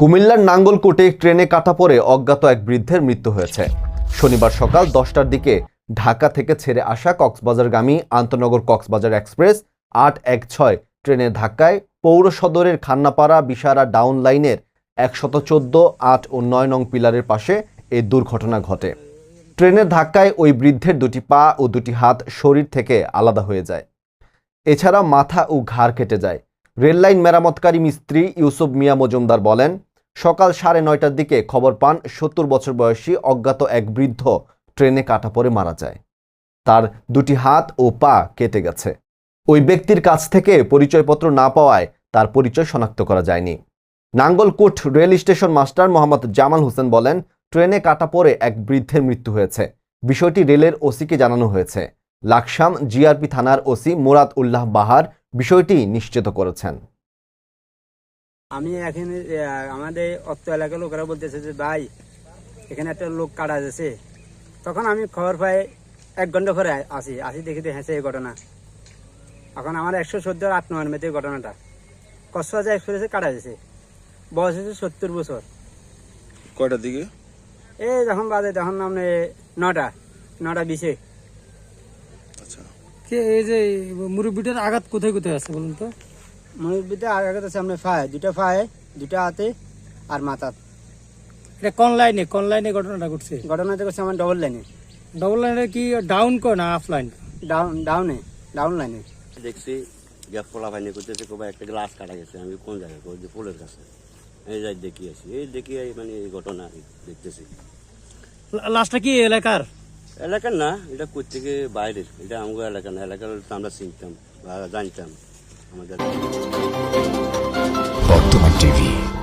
কুমিল্লার নাঙ্গলকোটে ট্রেনে কাটা পড়ে অজ্ঞাত এক বৃদ্ধের মৃত্যু হয়েছে। শনিবার সকাল দশটার দিকে ঢাকা থেকে ছেড়ে আসা কক্সবাজারগামী আন্তনগর কক্সবাজার এক্সপ্রেস আট এক ছয় ট্রেনের ধাক্কায় পৌর সদরের খান্নাপাড়া, বিশারা ডাউন লাইনের একশত চোদ্দ, আট ও নয় নং পিলারের পাশে এই দুর্ঘটনা ঘটে। ট্রেনের ধাক্কায় ওই বৃদ্ধের দুটি পা ও দুটি হাত শরীর থেকে আলাদা হয়ে যায়। এছাড়া মাথা ও ঘাড় কেটে যায়। রেললাইন মেরামতকারী মিস্ত্রি ইউসুফ মিয়া মজুমদার বলেন, সকাল সাড়ে নয়টার দিকে খবর পান সত্তর বছর বয়সী অজ্ঞাত এক বৃদ্ধ ট্রেনে কাটা পড়ে মারা যায়। তার দুটি হাত ও পা কেটে গেছে। ওই ব্যক্তির কাছ থেকে পরিচয়পত্র না পাওয়ায় তার পরিচয় শনাক্ত করা যায়নি। Nangalkot rail station master Mohammad Jamal Hossain বলেন, ট্রেনে কাটা পড়ে এক বৃদ্ধের মৃত্যু হয়েছে। বিষয়টি রেলের ওসিকে জানানো হয়েছে। লাকসাম জিআরপি থানার ওসি মুরাদ উল্লাহ বাহার বিষয়টি নিশ্চিত করেছেন। আমি এখানে আমাদের অত্ত এলাকার লোকেরা বলতেছে যে ভাই এখানে একটা লোক কাটা যাচ্ছে। তখন আমি খবর পাই এক ঘণ্টা পরে আসি। আসি দেখি যে হ্যাঁ এই ঘটনা। এখন আমার একশো চোদ্দ আট নয় মেতে ঘটনাটা। কক্সবাজার এক্সপ্রেসে কাটা যাচ্ছে। বয়স হচ্ছে সত্তর বছর। কয়টার দিকে? এই যখন বাজে তখন আপনি নটা নটা বিশে। কে এই যে মুরব্বীটার আঘাত কোথায় কোথায় আছে বলুন তো? মুরব্বীতে আগে আছে আপনি ফায় দুটা ফায় দুটা হাতে আর মাথা এটা কোন লাইনে কোন লাইনে ঘটনাটা ঘটছে? ঘটনাটা করছে আমার ডবল লাইনে ডবল লাইনে কি ডাউন কর না আপ লাইন ডাউন ডাউনে ডাউন লাইনে দেখছি গ্যাস পোলা পাইনি করতেছে কবে একটা গ্লাস কাটা গেছে আমি কোন জায়গায় কই? যে ফুলের কাছে এই যাই দেখি আসি এই দেখি এই মানে এই ঘটনা দেখতেছি। লাস্টটা কি এলাকার? এলাকার না, এটা কোথেকে বাইরের? এটা আমাদের এলাকা না, এলাকার তো আমরা চিনতাম বা জানতাম আমাদের। বর্তমান টিভি।